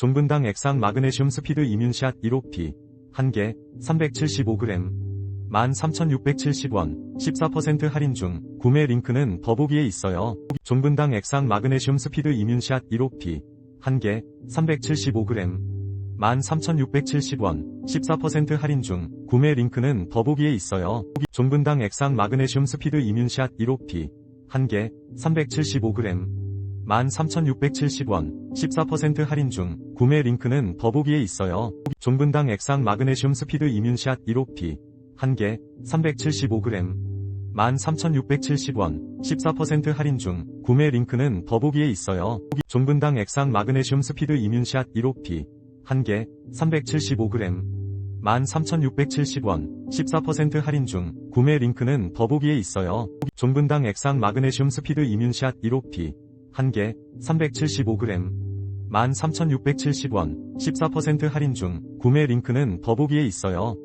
종분당 액상 마그네슘 스피드 이뮨샷 1호피 1개 375g 13,670원 14% 할인 중 구매 링크는 더보기에 있어요. 종분당 액상 마그네슘 스피드 이뮨샷 1호피 1개 375g 13,670원 14% 할인 중 구매 링크는 더보기에 있어요. 종분당 액상 마그네슘 스피드 이뮨샷 1호피 1개 375g 13,670원 14% 할인 중 구매 링크는 더보기에 있어요. 종분당 액상 마그네슘 스피드 이뮨샷 1호피 1개 375g 13,670원 14% 할인 중 구매 링크는 더보기에 있어요. 종분당 액상 마그네슘 스피드 이뮨샷 1호피 1개 375g 13,670원 14% 할인 중 구매 링크는 더보기에 있어요. 종분당 액상 마그네슘 스피드 이뮨샷 1호피 1개 375g 13,670원 14% 할인 중 구매 링크는 더보기에 있어요.